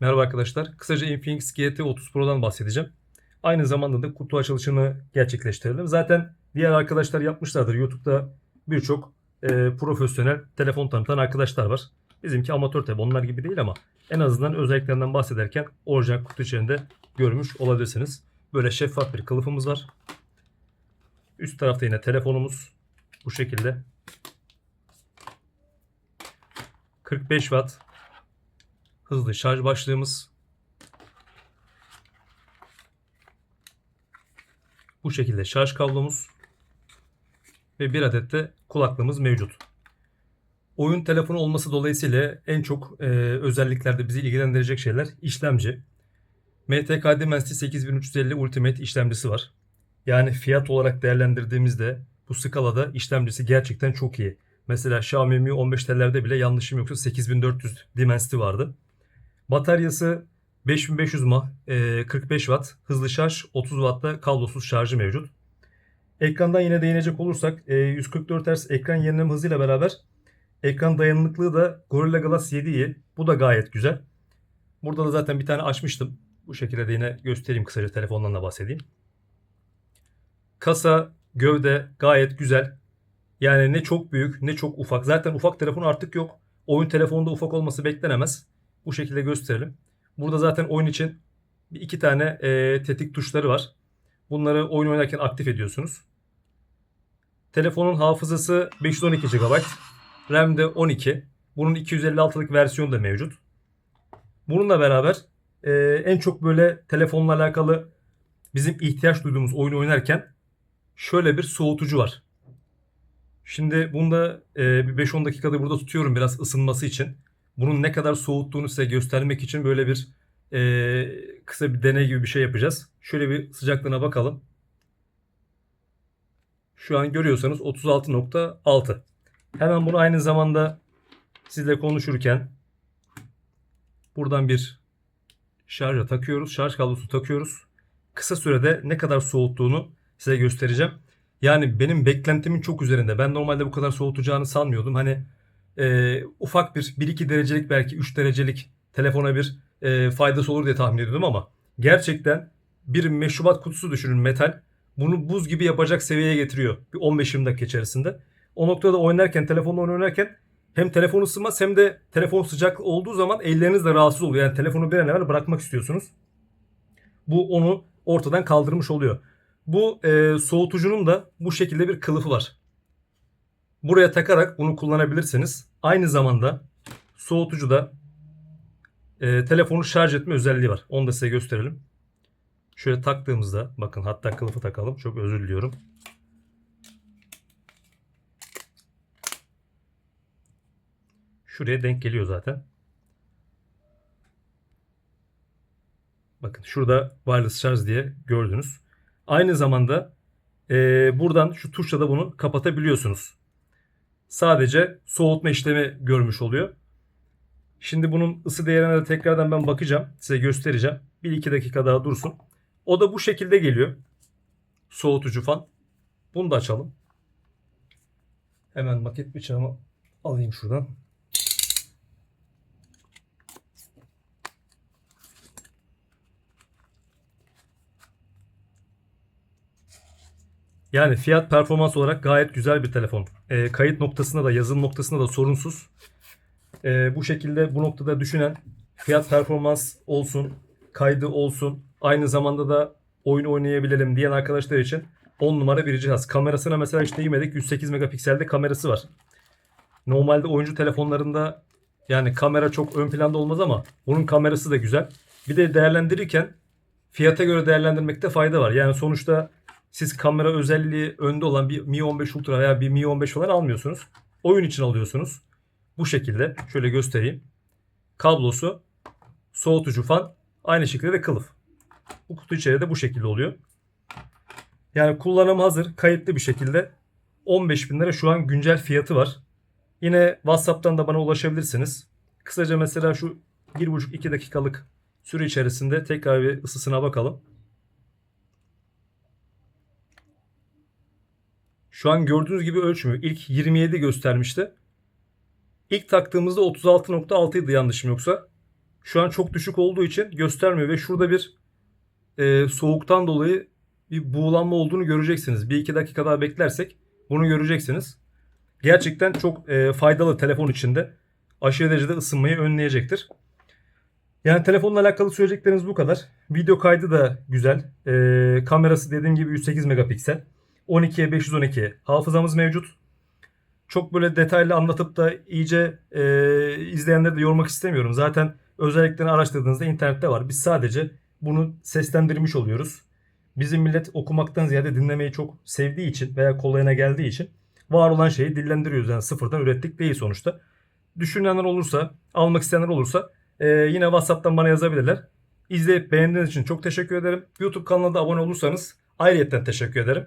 Merhaba arkadaşlar. Kısaca Infinix GT 30 Pro'dan bahsedeceğim. Aynı zamanda da kutu açılışını gerçekleştirelim. Zaten diğer arkadaşlar yapmışlardır. YouTube'da birçok e, profesyonel telefon tanıtan arkadaşlar var. Bizimki amatör tabi onlar gibi değil ama en azından özelliklerinden bahsederken orijinal kutu içerisinde görmüş olabilirsiniz. Böyle şeffaf bir kılıfımız var. Üst tarafta yine telefonumuz bu şekilde. 45 Watt hızlı şarj başlığımız. Bu şekilde şarj kablomuz ve bir adet de kulaklığımız mevcut. Oyun telefonu olması dolayısıyla en çok e, özelliklerde bizi ilgilendirecek şeyler işlemci. MTK Dimensity 8350 Ultimate işlemcisi var. Yani fiyat olarak değerlendirdiğimizde bu skalada işlemcisi gerçekten çok iyi. Mesela Xiaomi Mi 15 T'lerde bile yanlışım yoksa 8400 Dimensity vardı. Bataryası 5500 mAh, e, 45 Watt, hızlı şarj, 30 Watt'ta kablosuz şarjı mevcut. Ekrandan yine değinecek olursak e, 144 Hz ekran yenileme hızıyla beraber ekran dayanıklılığı da Gorilla Glass 7'yi. Bu da gayet güzel. Burada da zaten bir tane açmıştım. Bu şekilde de yine göstereyim kısaca telefondan da bahsedeyim. Kasa, gövde gayet güzel. Yani ne çok büyük ne çok ufak. Zaten ufak telefon artık yok. Oyun telefonunda ufak olması beklenemez. Bu şekilde gösterelim. Burada zaten oyun için bir iki tane e, tetik tuşları var. Bunları oyun oynarken aktif ediyorsunuz. Telefonun hafızası 512 GB. RAM de 12. Bunun 256'lık versiyonu da mevcut. Bununla beraber e, en çok böyle telefonla alakalı bizim ihtiyaç duyduğumuz oyun oynarken şöyle bir soğutucu var. Şimdi bunda e, bir 5-10 dakikada burada tutuyorum biraz ısınması için. Bunun ne kadar soğuttuğunu size göstermek için böyle bir e, kısa bir deney gibi bir şey yapacağız. Şöyle bir sıcaklığına bakalım. Şu an görüyorsanız 36.6. Hemen bunu aynı zamanda sizle konuşurken buradan bir şarja takıyoruz. Şarj kablosu takıyoruz. Kısa sürede ne kadar soğuttuğunu size göstereceğim. Yani benim beklentimin çok üzerinde. Ben normalde bu kadar soğutacağını sanmıyordum. Hani e, ufak bir 1-2 derecelik belki 3 derecelik telefona bir e, faydası olur diye tahmin ediyordum ama gerçekten bir meşrubat kutusu düşünün metal. Bunu buz gibi yapacak seviyeye getiriyor. Bir 15-20 dakika içerisinde. O noktada oynarken, telefonla oynarken hem telefon ısınmaz hem de telefon sıcak olduğu zaman elleriniz de rahatsız oluyor. Yani telefonu bir an evvel bırakmak istiyorsunuz. Bu onu ortadan kaldırmış oluyor. Bu e, soğutucunun da bu şekilde bir kılıfı var. Buraya takarak bunu kullanabilirsiniz. Aynı zamanda soğutucuda e, telefonu şarj etme özelliği var. Onu da size gösterelim. Şöyle taktığımızda bakın hatta kılıfı takalım. Çok özür diliyorum. Şuraya denk geliyor zaten. Bakın şurada wireless şarj diye gördünüz. Aynı zamanda e, buradan şu tuşla da bunu kapatabiliyorsunuz. Sadece soğutma işlemi görmüş oluyor. Şimdi bunun ısı değerine de tekrardan ben bakacağım. Size göstereceğim. 1-2 dakika daha dursun. O da bu şekilde geliyor. Soğutucu fan. Bunu da açalım. Hemen maket bıçağımı alayım şuradan. Yani fiyat performans olarak gayet güzel bir telefon. E, kayıt noktasında da yazılım noktasında da sorunsuz. E, bu şekilde bu noktada düşünen fiyat performans olsun, kaydı olsun, aynı zamanda da oyun oynayabilelim diyen arkadaşlar için 10 numara bir cihaz. Kamerasına mesela işte yemedik 108 megapikselde kamerası var. Normalde oyuncu telefonlarında yani kamera çok ön planda olmaz ama bunun kamerası da güzel. Bir de değerlendirirken fiyata göre değerlendirmekte fayda var. Yani sonuçta siz kamera özelliği önde olan bir Mi 15 Ultra veya bir Mi 15 falan almıyorsunuz. Oyun için alıyorsunuz. Bu şekilde şöyle göstereyim. Kablosu, soğutucu fan, aynı şekilde de kılıf. Bu kutu içeride bu şekilde oluyor. Yani kullanım hazır, kayıtlı bir şekilde 15 bin lira şu an güncel fiyatı var. Yine WhatsApp'tan da bana ulaşabilirsiniz. Kısaca mesela şu 1,5-2 dakikalık süre içerisinde tekrar bir ısısına bakalım. Şu an gördüğünüz gibi ölçmüyor. İlk 27 göstermişti. İlk taktığımızda 36.6 idi yanlışım yoksa. şu an çok düşük olduğu için göstermiyor ve şurada bir e, soğuktan dolayı bir buğulanma olduğunu göreceksiniz. Bir iki dakika daha beklersek bunu göreceksiniz. Gerçekten çok e, faydalı telefon içinde. Aşırı derecede ısınmayı önleyecektir. Yani telefonla alakalı söyleyeceklerimiz bu kadar. Video kaydı da güzel. E, kamerası dediğim gibi 108 megapiksel. 12'ye 512 hafızamız mevcut. Çok böyle detaylı anlatıp da iyice e, izleyenleri de yormak istemiyorum. Zaten özelliklerini araştırdığınızda internette var. Biz sadece bunu seslendirmiş oluyoruz. Bizim millet okumaktan ziyade dinlemeyi çok sevdiği için veya kolayına geldiği için var olan şeyi dillendiriyoruz. Yani sıfırdan ürettik değil sonuçta. Düşünenler olursa, almak isteyenler olursa e, yine WhatsApp'tan bana yazabilirler. İzleyip beğendiğiniz için çok teşekkür ederim. YouTube kanalına da abone olursanız ayrıyetten teşekkür ederim.